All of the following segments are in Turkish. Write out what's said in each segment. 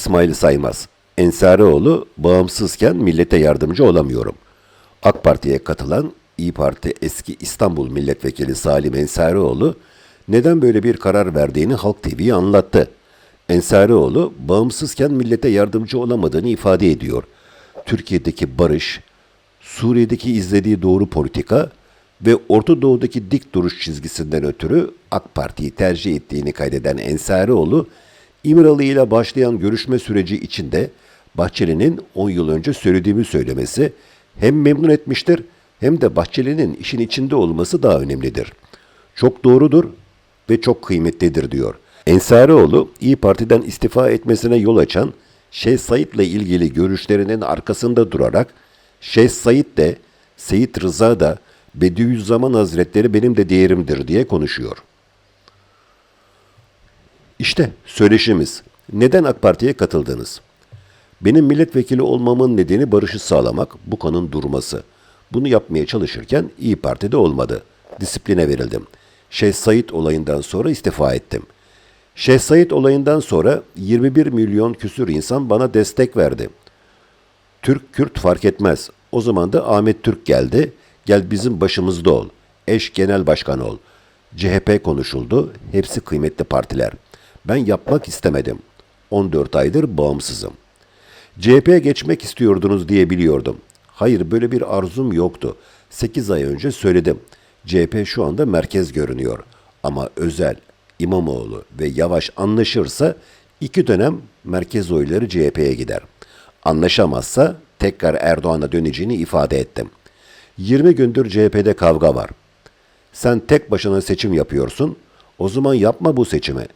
İsmail Saymaz. Ensarioğlu bağımsızken millete yardımcı olamıyorum. AK Parti'ye katılan İyi Parti eski İstanbul Milletvekili Salim Ensarioğlu neden böyle bir karar verdiğini Halk TV'ye anlattı. Ensarioğlu bağımsızken millete yardımcı olamadığını ifade ediyor. Türkiye'deki barış, Suriye'deki izlediği doğru politika ve Orta Doğu'daki dik duruş çizgisinden ötürü AK Parti'yi tercih ettiğini kaydeden Ensarioğlu, İmralı ile başlayan görüşme süreci içinde Bahçeli'nin 10 yıl önce söylediğimi söylemesi hem memnun etmiştir hem de Bahçeli'nin işin içinde olması daha önemlidir. Çok doğrudur ve çok kıymetlidir diyor. Ensarioğlu İyi Parti'den istifa etmesine yol açan Şeyh Said'le ilgili görüşlerinin arkasında durarak Şeyh Said de Seyit Rıza da Bediüzzaman Hazretleri benim de değerimdir diye konuşuyor. İşte söyleşimiz. Neden AK Parti'ye katıldınız? Benim milletvekili olmamın nedeni barışı sağlamak, bu kanın durması. Bunu yapmaya çalışırken İyi Parti'de olmadı. Disipline verildim. Şeyh Said olayından sonra istifa ettim. Şeyh Said olayından sonra 21 milyon küsür insan bana destek verdi. Türk Kürt fark etmez. O zaman da Ahmet Türk geldi. Gel bizim başımızda ol. Eş genel başkan ol. CHP konuşuldu. Hepsi kıymetli partiler. Ben yapmak istemedim. 14 aydır bağımsızım. CHP'ye geçmek istiyordunuz diye biliyordum. Hayır böyle bir arzum yoktu. 8 ay önce söyledim. CHP şu anda merkez görünüyor. Ama özel, İmamoğlu ve Yavaş anlaşırsa iki dönem merkez oyları CHP'ye gider. Anlaşamazsa tekrar Erdoğan'a döneceğini ifade ettim. 20 gündür CHP'de kavga var. Sen tek başına seçim yapıyorsun. O zaman yapma bu seçimi.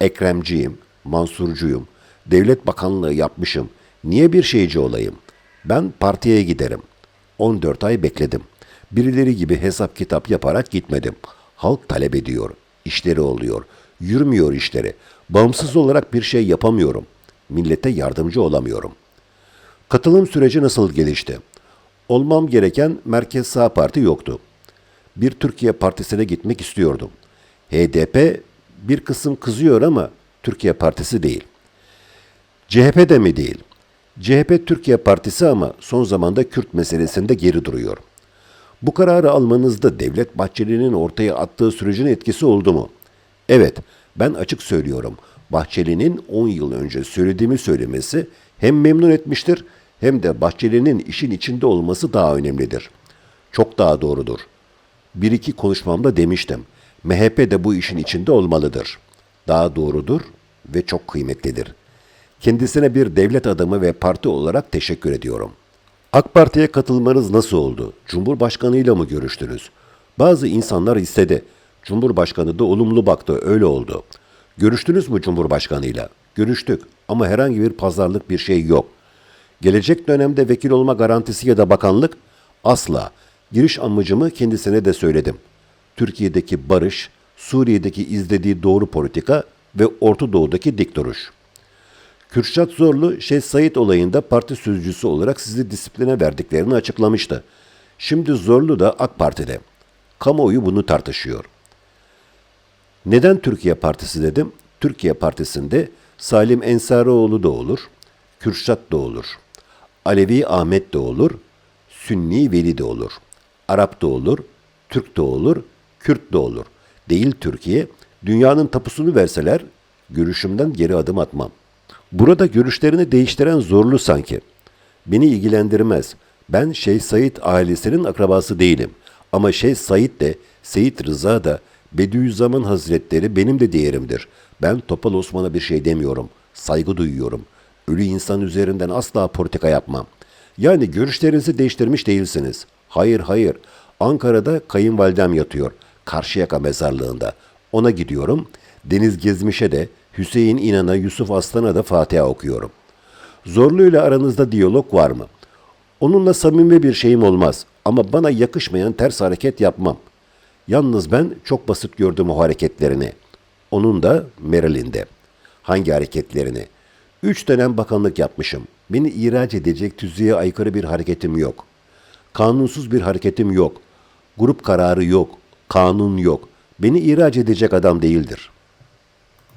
Ekremciyim, Mansurcuyum, devlet bakanlığı yapmışım. Niye bir şeyci olayım? Ben partiye giderim. 14 ay bekledim. Birileri gibi hesap kitap yaparak gitmedim. Halk talep ediyor. İşleri oluyor. Yürümüyor işleri. Bağımsız olarak bir şey yapamıyorum. Millete yardımcı olamıyorum. Katılım süreci nasıl gelişti? Olmam gereken Merkez Sağ Parti yoktu. Bir Türkiye Partisi'ne gitmek istiyordum. HDP bir kısım kızıyor ama Türkiye Partisi değil. CHP de mi değil? CHP Türkiye Partisi ama son zamanda Kürt meselesinde geri duruyor. Bu kararı almanızda Devlet Bahçeli'nin ortaya attığı sürecin etkisi oldu mu? Evet, ben açık söylüyorum. Bahçeli'nin 10 yıl önce söylediğimi söylemesi hem memnun etmiştir hem de Bahçeli'nin işin içinde olması daha önemlidir. Çok daha doğrudur. Bir iki konuşmamda demiştim. MHP de bu işin içinde olmalıdır. Daha doğrudur ve çok kıymetlidir. Kendisine bir devlet adamı ve parti olarak teşekkür ediyorum. AK Parti'ye katılmanız nasıl oldu? Cumhurbaşkanıyla mı görüştünüz? Bazı insanlar istedi. Cumhurbaşkanı da olumlu baktı, öyle oldu. Görüştünüz mü Cumhurbaşkanıyla? Görüştük ama herhangi bir pazarlık bir şey yok. Gelecek dönemde vekil olma garantisi ya da bakanlık asla. Giriş amacımı kendisine de söyledim. Türkiye'deki barış, Suriye'deki izlediği doğru politika ve Orta Doğu'daki dik duruş. Kürşat Zorlu, Şeyh Said olayında parti sözcüsü olarak sizi disipline verdiklerini açıklamıştı. Şimdi Zorlu da AK Parti'de. Kamuoyu bunu tartışıyor. Neden Türkiye Partisi dedim? Türkiye Partisi'nde Salim Ensarioğlu da olur, Kürşat da olur, Alevi Ahmet de olur, Sünni Veli de olur, Arap da olur, Türk de olur, Kürt de olur. Değil Türkiye, dünyanın tapusunu verseler görüşümden geri adım atmam. Burada görüşlerini değiştiren zorlu sanki. Beni ilgilendirmez. Ben Şeyh Said ailesinin akrabası değilim. Ama Şeyh Said de, Seyit Rıza da, Bediüzzaman Hazretleri benim de değerimdir. Ben Topal Osman'a bir şey demiyorum. Saygı duyuyorum. Ölü insan üzerinden asla politika yapmam. Yani görüşlerinizi değiştirmiş değilsiniz. Hayır hayır. Ankara'da kayınvalidem yatıyor. Karşıyaka mezarlığında. Ona gidiyorum. Deniz Gezmiş'e de, Hüseyin İnan'a, Yusuf Aslan'a da Fatiha okuyorum. Zorlu ile aranızda diyalog var mı? Onunla samimi bir şeyim olmaz ama bana yakışmayan ters hareket yapmam. Yalnız ben çok basit gördüm o hareketlerini. Onun da Meral'inde. Hangi hareketlerini? Üç dönem bakanlık yapmışım. Beni ihraç edecek tüzüğe aykırı bir hareketim yok. Kanunsuz bir hareketim yok. Grup kararı yok. Kanun yok. Beni ihraç edecek adam değildir.''